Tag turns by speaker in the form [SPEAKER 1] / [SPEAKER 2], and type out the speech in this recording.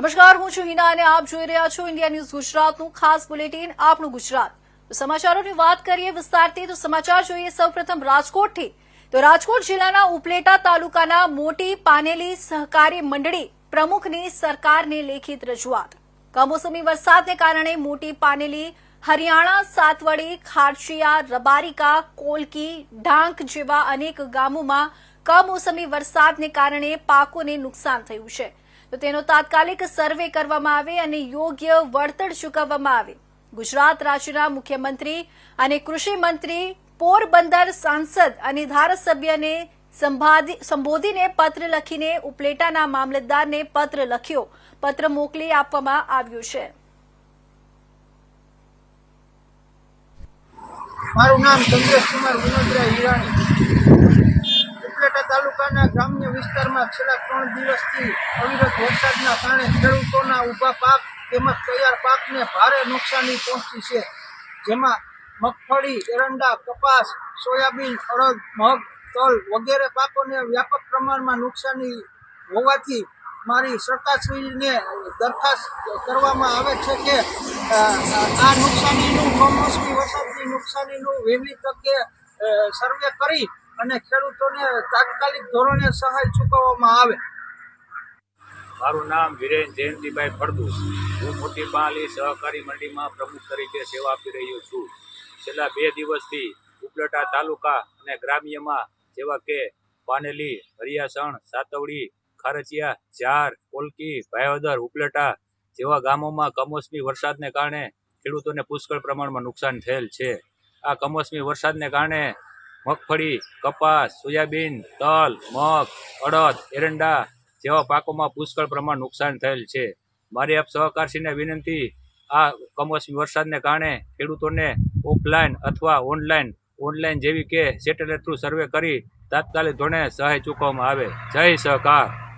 [SPEAKER 1] નમસ્કાર, હું છું હિના અને આપ જોઈ રહ્યા છો ઇન્ડિયા ન્યૂઝ ગુજરાતનું ખાસ બુલેટિન આપણું ગુજરાત. સમાચારોની વાત કરીએ વિસ્તારથી, તો સમાચાર જોઈએ સૌપ્રથમ રાજકોટથી. તો રાજકોટ જિલ્લાના ઉપલેટા તાલુકાના મોટી પાનેલી સહકારી મંડળી પ્રમુખની સરકારને લેખિત રજૂઆત. કમોસમી વરસાદને કારણે મોટી પાનેલી હરિયાણા, સાતવડી ખારચિયા રબારિકા, કોલકી ઢાંક જેવા અનેક ગામોમાં કમોસમી વરસાદને કારણે પાકોને નુકસાન થયું છે. તો તેનો તાત્કાલિક સર્વે કરવામાં આવે અને યોગ્ય વળતર ચૂકવવામાં આવે. ગુજરાત રાજ્યના મુખ્યમંત્રી અને કૃષિ પોરબંદર સાંસદ અને ધારાસભ્યને સંબોધીને પત્ર લખીને ઉપલેટાના મામલતદારને પત્ર લખ્યો. પત્ર મોકલી આપવામાં આવ્યો છે.
[SPEAKER 2] મારું નામ ચંદ્રેશકુમાર વિનોદરા હિરાણી. તાલુકાના ગ્રામ્ય વિસ્તારમાં છેલ્લા ત્રણ દિવસથી અવિરત વરસાદના કારણે ખેડૂતોના ઊભા પાક તેમજ તૈયાર પાકને ભારે નુકસાની પહોંચી છે. જેમાં મગફળી, એરંડા, કપાસ, સોયાબીન, અડદ, મગ, તલ વગેરે પાકોને વ્યાપક પ્રમાણમાં નુકસાની હોવાથી મારી સરકારશ્રીને દરખાસ્ત કરવામાં આવે છે કે આ નુકસાનીનું કમોસમી વરસાદની નુકસાનીનું વહેલી તકે સર્વે કરી અને ખેડૂતોને તાત્કાલિક ધોરણે સહાય ચૂકવવામાં આવે.
[SPEAKER 3] મારું નામ વિરેન જયંતિભાઈ ફળદુ. હું મોટી સહકારી મંડીમાં પ્રમુખ તરીકે સેવા આપી રહ્યો છું. છેલ્લા બે દિવસથી ઉપલેટા તાલુકા અને ગ્રામ્યમાં જેવા કે પાનેલી, હરિયાસણ, સાતવડી, ખારચિયા, ઝાર કોલકી ભાયોદર, ઉપલેટા જેવા ગામોમાં કમોસમી વરસાદને કારણે ખેડૂતોને પુષ્કળ પ્રમાણમાં નુકસાન થયેલ છે. આ કમોસમી વરસાદને કારણે મગફળી, કપાસ, સોયાબીન, તલ, મગ, અડદ, એરંડા જેવા પાકોમાં પુષ્કળ પ્રમાણ નુકસાન થયેલ છે. મારી આપ સહકારશ્રીને વિનંતી, આ કમોસમી વરસાદને કારણે ખેડૂતોને ઓફલાઈન અથવા ઓનલાઈન ઓનલાઈન જેવી કે સેટેલાઇટ થ્રુ સર્વે કરી તાત્કાલિક ધોરણે સહાય ચૂકવવામાં આવે. જય સહકાર.